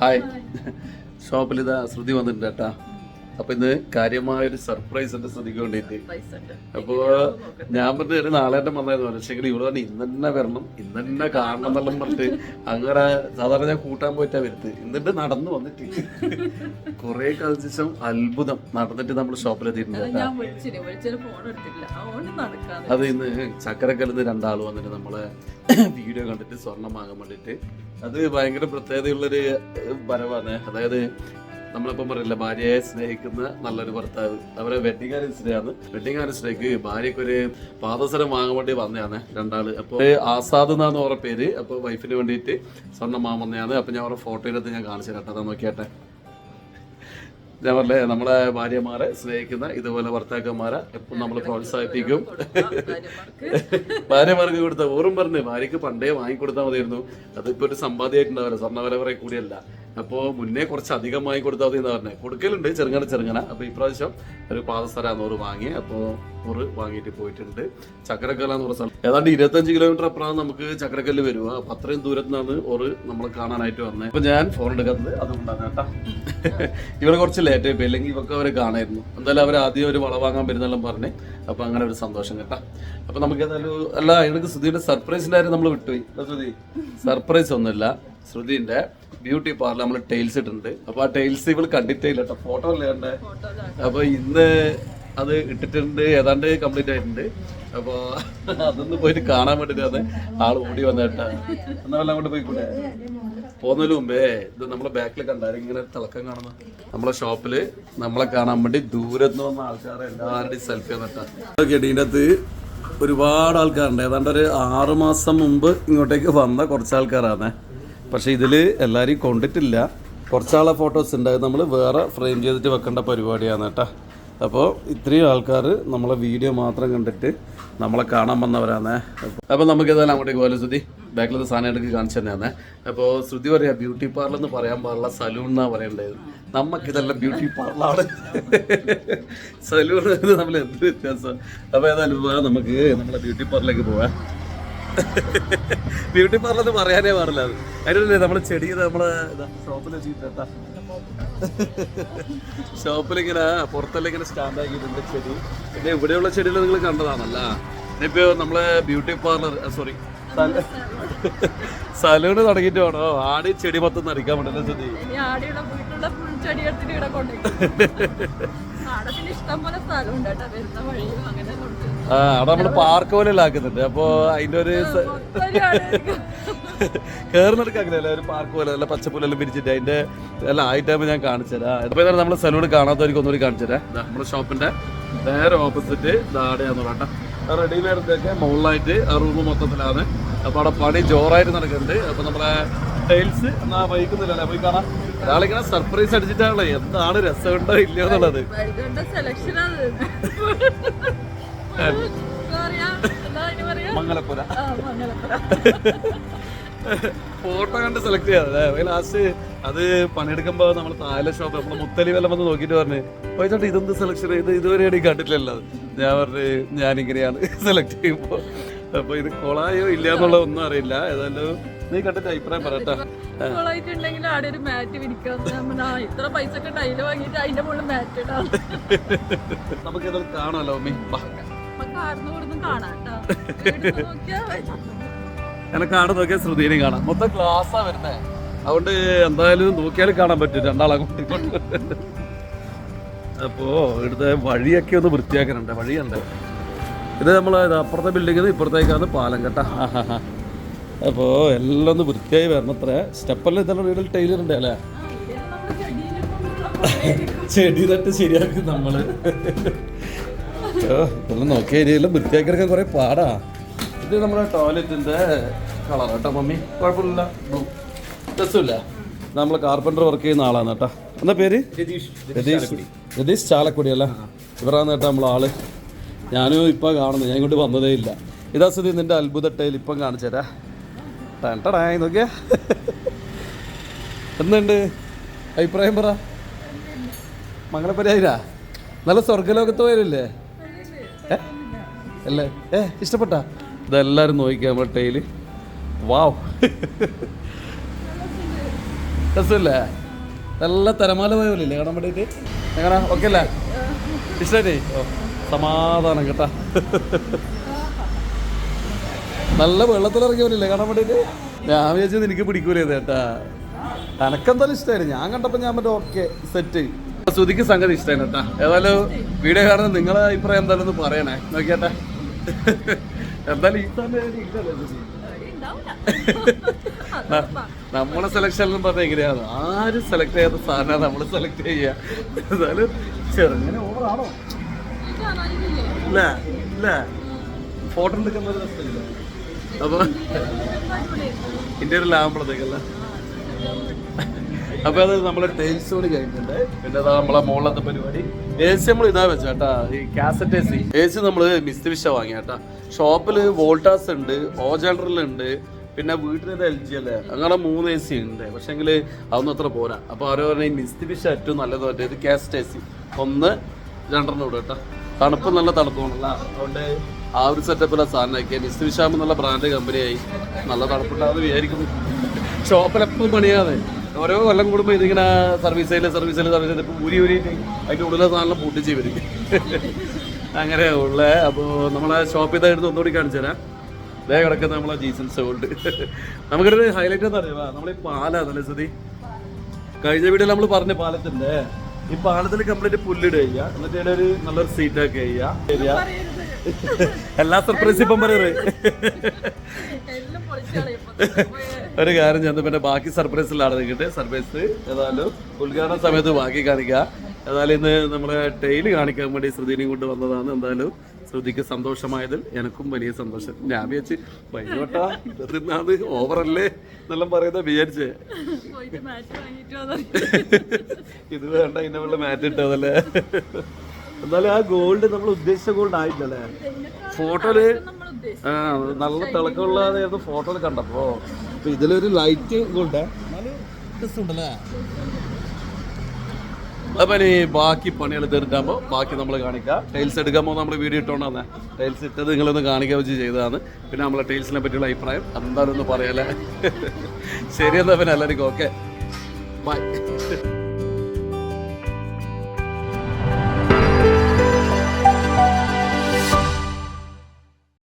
Hi. ഷോപ്പിൽ ഇതാ ശ്രുതി വന്നിട്ടുണ്ട് കേട്ടാ. അപ്പൊ ഇന്ന് കാര്യമായൊരു സർപ്രൈസ് ഉണ്ട് ശ്രുതിക്ക് വേണ്ടിയിട്ട്. അപ്പോ ഞാൻ പറഞ്ഞ ഒരു നാളേറ്റം വന്നായിരുന്നു പക്ഷേ ഇവിടെ തന്നെ ഇന്ന് തന്നെ വരണം ഇന്ന് തന്നെ കാണണം എന്നെല്ലാം പറഞ്ഞിട്ട് അങ്ങനെ സാധാരണ ഞാൻ കൂട്ടാൻ പോയിട്ടാ വരുത്ത് എന്നിട്ട് നടന്നു വന്നിട്ട്. കുറെ കാലത്തിന് ശേഷം അത്ഭുതം നടന്നിട്ട് നമ്മൾ ഷോപ്പിലെത്തിയിട്ടുണ്ട് അത് ഇന്ന് ചക്കരക്കല്ലിന്ന് രണ്ടാൾ വന്നിട്ട് നമ്മളെ വീഡിയോ കണ്ടിട്ട് സ്വർണം വാങ്ങാൻ വേണ്ടിട്ട് അത് ഭയങ്കര പ്രത്യേകതയുള്ളൊരു പരമാണ് അതായത് നമ്മളിപ്പം പറയില്ല ഭാര്യയെ സ്നേഹിക്കുന്ന നല്ലൊരു ഭർത്താവ്. അവരെ വെഡിങ് ആനിവേഴ്സറിയാണ് വെഡിങ് ആനിവേഴ്സറിക്ക് ഭാര്യയ്ക്ക് ഒരു പാദസരം വാങ്ങാൻ വേണ്ടി വന്നതാണ് രണ്ടാൾ. അപ്പോൾ ആസാദ് എന്നാന്ന് ഓരോ പേര്. അപ്പോൾ വൈഫിന് വേണ്ടിയിട്ട് സ്വർണം വാങ്ങാൻ വന്നതാണ് അപ്പോൾ ഞാൻ അവരുടെ ഫോട്ടോയിലെടുത്ത് ഞാൻ കാണിച്ചു തരട്ടെ നോക്കിയാട്ടെ. പറഞ്ഞേ നമ്മളെ ഭാര്യമാരെ സ്നേഹിക്കുന്ന ഇതുപോലെ ഭർത്താക്കന്മാരെ എപ്പോഴും നമ്മൾ പ്രോത്സാഹിപ്പിക്കും. ഭാര്യമാർക്ക് ഭാര്യമാർക്ക് കൊടുത്ത ഓറും പറഞ്ഞു ഭാര്യക്ക് പണ്ടേ വാങ്ങിക്കൊടുത്താൽ മതിയായിരുന്നു. അതിപ്പോ ഒരു സമ്പാദ്യമായിട്ടുണ്ടാവില്ല. സ്വർണ വില കൂടിയല്ല. അപ്പോ മുന്നേ കുറച്ച് അധികമായി കൊടുത്താൽ മതി എന്ന് പറഞ്ഞത് കൊടുക്കലുണ്ട് ചെറുങ്ങനെ ചെറുങ്ങനെ. അപ്പോൾ ഇപ്രാവശ്യം ഒരു പാദസര നൂറ് വാങ്ങി അപ്പോൾ നൂറ് വാങ്ങിയിട്ട് പോയിട്ടുണ്ട്. ചക്കരക്കല്ല എന്ന് പറഞ്ഞ സ്ഥലം. ഏതാണ്ട് ഇരുപത്തഞ്ച് കിലോമീറ്റർ അപ്പുറം നമുക്ക് ചക്കരക്കല്ല് വരുക. അപ്പൊ അത്രയും ദൂരത്തു നിന്നാണ് ഓറ് നമ്മൾ കാണാനായിട്ട് വന്നത് അപ്പൊ ഞാൻ ഫോൺ എടുക്കുന്നത് അതുകൊണ്ടാണ് കേട്ടാ. ഇവിടെ കുറച്ച് ലേറ്റ് ആയി അല്ലെങ്കിൽ ഇവർക്ക് അവരെ കാണായിരുന്നു. എന്തായാലും അവർ ആദ്യം ഒരു വള വാങ്ങാൻ വരുന്നെല്ലാം പറഞ്ഞു. അപ്പോൾ അങ്ങനെ ഒരു സന്തോഷം കേട്ടാ. അപ്പൊ നമുക്ക് ഏതായാലും അല്ല എനിക്ക് ശ്രുതിയുടെ സർപ്രൈസിന്റെ കാര്യം നമ്മൾ വിട്ടുപോയി. ശ്രുതി. സർപ്രൈസ് ഒന്നുമില്ല. ശ്രുതിന്റെ ബ്യൂട്ടി പാർലർ നമ്മൾ ടൈൽസ് ഇട്ടിട്ടുണ്ട്. അപ്പൊ ആ ടൈൽസ് ഇവൾ കണ്ടിട്ടേ ഇല്ല കേട്ടോ. ഫോട്ടോ അല്ലേ കണ്ടേ? അപ്പൊ ഇന്ന് അത് ഇട്ടിട്ടുണ്ട് ഏതാണ്ട് കംപ്ലീറ്റ് ആയിട്ടുണ്ട്. അപ്പൊ അതൊന്ന് പോയിട്ട് കാണാൻ വേണ്ടിട്ടാണ് ആൾ ഓടി വന്നേട്ടാ എന്നാ വല്ല അങ്ങോട്ട് പോയിക്കൂടെ? പോകുന്നതിന് മുമ്പേ ഇത് നമ്മളെ ബാക്കിൽ കണ്ടാലും ഇങ്ങനെ തിളക്കം കാണുന്ന. നമ്മളെ ഷോപ്പിൽ നമ്മളെ കാണാൻ വേണ്ടി ദൂരത്ത് നിന്ന് വന്ന ആൾക്കാരെ എല്ലാവരുടെയും സെൽഫി വന്നിട്ടാ ഇതിന്റെ അകത്ത് ഒരുപാട് ആൾക്കാരുണ്ട്. ഏതാണ്ട് ഒരു ആറുമാസം മുമ്പ് ഇങ്ങോട്ടേക്ക് വന്ന കുറച്ച് ആൾക്കാരാണ് പക്ഷെ ഇതിൽ എല്ലാവരെയും കൊണ്ടിട്ടില്ല. കുറച്ചാളെ ഫോട്ടോസ് ഉണ്ടായത് നമ്മൾ വേറെ ഫ്രെയിം ചെയ്തിട്ട് വെക്കേണ്ട പരിപാടിയാണ് കേട്ടോ. അപ്പോൾ ഇത്രയും ആൾക്കാർ നമ്മളെ വീഡിയോ മാത്രം കണ്ടിട്ട് നമ്മളെ കാണാൻ വന്നവരാണ്. അപ്പോൾ നമുക്ക് ഏതായാലും അങ്ങോട്ടേക്ക് പോലെ ശ്രുതി. ബാക്കിലത്തെ സാധനം എടുക്കി കാണിച്ചു തന്നെയാണ്. അപ്പോൾ ശ്രുതി പറയാം ബ്യൂട്ടി പാർലർ എന്ന് പറയാൻ പാടില്ല സലൂൺ എന്നാണ് പറയേണ്ടത് നമുക്കിതെല്ലാം ബ്യൂട്ടി പാർലറാണ് സലൂൺ നമ്മൾ എന്ത് വ്യത്യാസം? അപ്പോൾ ഏതായാലും നമുക്ക് നമ്മളെ ബ്യൂട്ടി പാർലറിലേക്ക് പോവാം ബ്യൂട്ടി പാർലർ എന്ന് പറയാനേ പാടില്ല അത്. അതിനല്ലേ നമ്മൾ ചെടി നമ്മൾ ഷോപ്പിൽ ഷോപ്പിൽ ഇങ്ങനെ പുറത്തെല്ലാം ഇങ്ങനെ സ്റ്റാൻഡ് ആക്കിയിട്ടുണ്ട് ചെടി. പിന്നെ ഇവിടെയുള്ള ചെടികൾ നിങ്ങൾ കണ്ടതാണല്ല. ഇനിയിപ്പോ നമ്മളെ ബ്യൂട്ടി പാർലർ സോറി സലൂണ് തുടങ്ങിട്ട് വേണോ. ആടി ചെടി മൊത്തം നടിക്കാൻ പറ്റില്ല ചെടി ഇഷ്ടം പോലെ സ്ഥലം ഉണ്ട് വരുന്ന വഴിയും അങ്ങനെ ഉണ്ട് ആ അവിടെ നമ്മൾ പാർക്ക് പോലെ ആക്കുന്നുണ്ട്. അപ്പൊ അതിന്റെ ഒരു കേറുന്നിടക്ക് ഒരു പാർക്ക് പോലെ നല്ല പച്ചപ്പുലെല്ലാം പിരിച്ചിട്ട് അതിന്റെ എല്ലാം ആയിട്ടാകുമ്പോൾ ഞാൻ കാണിച്ചു തരാം. അപ്പൊ ഇതാണ് നമ്മളെ സലൂൺ കാണാത്തവർക്ക് ഒന്നുകൂടി കാണിച്ചു തരാം. നമ്മുടെ ഷോപ്പിന്റെ നേരെ ഓപ്പോസിറ്റ് ദാടെയാന്ന് കേട്ടോ റെഡിമെയ്ഡിന്റെ മുകളിലായിട്ട് ആ റൂം മൊത്തത്തിലാണ്. അപ്പൊ അവിടെ പണി ജോറായിട്ട് നടക്കുന്നുണ്ട്. അപ്പൊ നമ്മളെ ടൈൽസ് എന്നാ വൈകുന്നില്ലല്ലേ പോയി കാണാം. ഒരാളിങ്ങനെ സർപ്രൈസ് അടിച്ചിട്ടാണല്ലോ. എന്താണ് രസമുണ്ടോ ഇല്ലയോ എന്നുള്ളത്. ഫോട്ടോ കണ്ട് സെലക്ട് ചെയ്യാതെ ലാസ്റ്റ് അത് പണിയെടുക്കുമ്പോ നമ്മൾ താല ഷോപ്പ് നമ്മൾ മുത്തലി വെല്ലം വന്ന് നോക്കിട്ട് പറഞ്ഞു പോയിട്ട് ഇതെന്ത് സെലക്ഷൻ ഇത് ഇതുവരെ എനിക്ക് കണ്ടിട്ടില്ലല്ലോ. ഞാൻ പറഞ്ഞു ഞാനിങ്ങനെയാണ് സെലക്ട് ചെയ്യുമ്പോൾ അപ്പോൾ ഇത് കൊളായോ ഇല്ല എന്നുള്ള ഒന്നും അറിയില്ല. ഏതായാലും നീ കണ്ടിട്ട് അഭിപ്രായം പറയട്ടാ ായിട്ടുണ്ടെങ്കിൽ ആടെ ഒരു മാറ്റ് വിരിക്കാം ഇത്ര പൈസ ഒക്കെ ടൈൽ വാങ്ങിയിട്ട് അതിന്റെ മുകളിൽ മാറ്റ് ഇടാം. നമുക്ക് ഇതൊക്കെ കാണാമല്ലോ അമ്മി അപ്പൊ എനക്ക് ആടെ നോക്കിയാൽ ശ്രുതിനെ കാണാം. മൊത്തം ഗ്ലാസ്സാ വരുന്നേ. അതുകൊണ്ട് എന്തായാലും നോക്കിയാലും കാണാൻ പറ്റും. രണ്ടാളെ കൂട്ടിക്കൊണ്ട് അപ്പോ ഇവിടുത്തെ വഴിയൊക്കെ ഒന്ന് വൃത്തിയാക്കാനുണ്ട്. വഴിയുണ്ട്. ഇത് നമ്മൾ അപ്പുറത്തെ ബിൽഡിങ്ങിൽ നിന്ന് ഇപ്പുറത്തേക്കാണ് പാലം കേട്ടാ. അപ്പോൾ എല്ലാം ഒന്ന് വൃത്തിയായി വരണത്ര സ്റ്റെപ്പെല്ലാം ഇതെല്ലാം വീട്ടിൽ ടൈലർ ഉണ്ട് അല്ലേ? ചെടി തട്ട് ശരിയാക്കും നമ്മൾ. ഇതെല്ലാം നോക്കിയ ഏരിയയെല്ലാം വൃത്തിയാക്കിയെടുക്കാൻ കുറെ പാടാ. ഇത് നമ്മുടെ ടോയ്ലറ്റിന്റെ കളർ കേട്ടോ മമ്മി. കുഴപ്പമില്ല. ബ്ലൂ. രസമില്ല. നമ്മൾ കാർപ്പന്റർ വർക്ക് ചെയ്യുന്ന ആളാണ് കേട്ടോ. എന്താ പേര്? രതീഷ്. രതീഷ് ചാലക്കുടി. അല്ല? ഇവരാണ് കേട്ടോ നമ്മൾ ആൾ. ഞാനും ഇപ്പം കാണുന്നു ഞാൻ ഇങ്ങോട്ട് വന്നതേ ഇല്ല. ഇതാ സ്ഥിതി നിന്റെ അത്ഭുത ടൈൽ ഇപ്പം കാണിച്ചു തരാ. ടണ്ടായി നോക്കിയാ. എന്തുണ്ട്? അഭിപ്രായം പറ. മംഗളപരിയായിരാ? നല്ല സ്വർഗലോകത്ത് പോയല്ലേ അല്ലേ? ഏ ഇഷ്ടപ്പെട്ട? ഇതെല്ലാരും നോക്കിക്കാം നമ്മുടെ ടൈൽ വാവ്. രസമില്ലേ? നല്ല തരമാല പോയല്ലേ കാണാൻ വേണ്ടിയിട്ട്? എങ്ങനെ? ഓക്കെ അല്ലേ? ഇഷ്ടേ സമാധാനം കേട്ടാ. നല്ല വെള്ളത്തിലിറങ്ങിയ പോലെ ഇല്ലേ കാണാൻ വേണ്ടിയിട്ട്? ഞാൻ വിചാരിച്ചത് എനിക്ക് പിടിക്കൂലേ ചേട്ടാ എനക്കെന്തായാലും ഇഷ്ടമായിരുന്നു ഞാൻ കണ്ടപ്പോൾ ഞാൻ മറ്റേ ഓക്കെ സെറ്റ് ശ്രുതിക്ക് സംഗതി ഇഷ്ടമായിരുന്നു കേട്ടാ ഏതായാലും വീഡിയോ കാണുന്ന നിങ്ങളെ അഭിപ്രായം എന്തായാലും ഒന്ന് പറയണേ. നോക്കിയാട്ടെ. എന്തായാലും ഈ നമ്മളെ സെലക്ഷൻ എന്ന് പറഞ്ഞാൽ എങ്ങനെയാണ് ആര് സെലക്ട് ചെയ്യാത്ത സാധനം നമ്മൾ സെലക്ട് ചെയ്യുക എന്തായാലും ചെറുങ്ങനെ ഓവറാണോ ഇല്ല ഇല്ല. ഫോട്ടോ എടുക്കുന്ന ഒരു രസമില്ല. അപ്പൊ ഇന്ത്യയിൽ ലാമ്പളത്തേക്കല്ല അപ്പൊ അത് നമ്മളെ ടേൽസ് കൂടി കഴിഞ്ഞിട്ടുണ്ട്. പിന്നെ അതാ നമ്മളെ മുകളിലത്തെ പരിപാടി. എ സി നമ്മൾ ഇതാ വെച്ചാട്ടാ ഈ cassette A C A C നമ്മൾ മിസ്തിവിഷ വാങ്ങിയാട്ടാ ഷോപ്പിൽ വോൾട്ടാസ് ഉണ്ട് ഓ ഉണ്ട് പിന്നെ വീട്ടിലൊരു എൽ ജി അല്ലേ? അങ്ങനെ മൂന്ന് എ സി ഉണ്ട്. പക്ഷെങ്കിൽ അതൊന്നും അത്ര പോരാ. അപ്പൊ അവരെ പറഞ്ഞ ഈ മിസ്തിവിഷ ഏറ്റവും നല്ലത് മറ്റേ ഇത് കാസറ്റ് എ സി ഒന്ന് രണ്ടെണ്ണം ഇവിടെ കേട്ടോ തണുപ്പ് നല്ല തണുപ്പാണല്ലോ. അതുകൊണ്ട് ആ ഒരു സെറ്റപ്പിലെ സാധനമൊക്കെ മിസ്തിവിഷാമ്പ് നല്ല ബ്രാൻഡ് കമ്പനിയായി നല്ല തണുപ്പുണ്ടാകുന്ന വിചാരിക്കുന്നു. ഷോപ്പിലെപ്പോഴും പണിയാതെ. ഓരോ കൊല്ലം കൂടുമ്പോൾ ഇതിങ്ങനെ സർവീസ് ചെയ്യൽ സർവീസ് ചെയ്യൽ സർവീസ് ചെയ്ത് ഊരി ഊരിയിട്ട് അതിന്റെ ഉള്ളിലെ സാധനം പൊട്ടിച്ച് വരും അങ്ങനെ ഉള്ള. അപ്പോൾ നമ്മളെ ഷോപ്പിൽ ഇതായിരുന്നു ഒന്നുകൂടി കാണിച്ചു തരാം. ഇതേ കിടക്കുന്ന നമ്മളെ ജീസൻസ് ഗോൾഡ് നമുക്കൊരു ഹൈലൈറ്റ് എന്താ അറിയാം നമ്മൾ ഈ പാലാന്നല്ലേ സ്ഥിതി. കഴിഞ്ഞ വീഡിയോ നമ്മൾ പറഞ്ഞ പാലത്തിന്റെ ഈ പാലത്തിൽ കംപ്ലീറ്റ് പുല്ലിടുക എന്നിട്ട് ഒരു നല്ലൊരു സീറ്റൊക്കെ ചെയ്യുക. എല്ലാ സർപ്രൈസ് ഇപ്പം പറയറ് ഒരു കാര്യം ഞാൻ പിന്നെ ബാക്കി സർപ്രൈസിലാണ് നിൽക്കട്ടെ സർപ്രൈസ് ഏതായാലും ഉദ്ഘാടന സമയത്ത് ബാക്കി കാണിക്കുക ഏതായാലും ഇന്ന് നമ്മുടെ ടെയിൽ കാണിക്കാൻ വേണ്ടി ശ്രുതിനെയും കൊണ്ട് വന്നതാണ്. എന്തായാലും ശ്രുതിക്ക് സന്തോഷമായതിൽ എനിക്കും വലിയ സന്തോഷം. ഞാൻ വിചാരിച്ച് വൈകോട്ടാ തിന്നാന്ന് ഓവറല്ലേ എന്നെല്ലാം പറയുന്ന വിചാരിച്ചേ. ഇത് വേണ്ട ഇന്നവളുടെ മാറ്റ് ഇട്ടതല്ലേ? എന്നാലും ആ ഗോൾഡ് നമ്മൾ ഉദ്ദേശിച്ച ഗോൾഡ് ആയിട്ടല്ലേ ഫോട്ടോയിൽ ആ നല്ല തിളക്കമുള്ളതായിരുന്നു ഫോട്ടോയിൽ കണ്ടപ്പോ. അപ്പൊ ഇതിലൊരു ലൈറ്റ് ഗോൾഡ് അപ്പൊ ഇനി ബാക്കി പണികൾ തീർക്കാകുമ്പോൾ ബാക്കി നമ്മൾ കാണിക്കാം. ടൈൽസ് എടുക്കുമ്പോൾ നമ്മൾ വീഡിയോ ഇട്ടോണ്ടെ ടൈൽസ് ഇട്ടത് നിങ്ങളൊന്ന് കാണിക്കാൻ വെച്ച് ചെയ്തതാണ്. പിന്നെ നമ്മളെ ടൈൽസിനെ പറ്റിയുള്ള അഭിപ്രായം എന്തായാലും ഒന്ന് പറയാലേ ശരി എന്നാ പിന്നെ എല്ലാവർക്കും ഓക്കെ ബൈ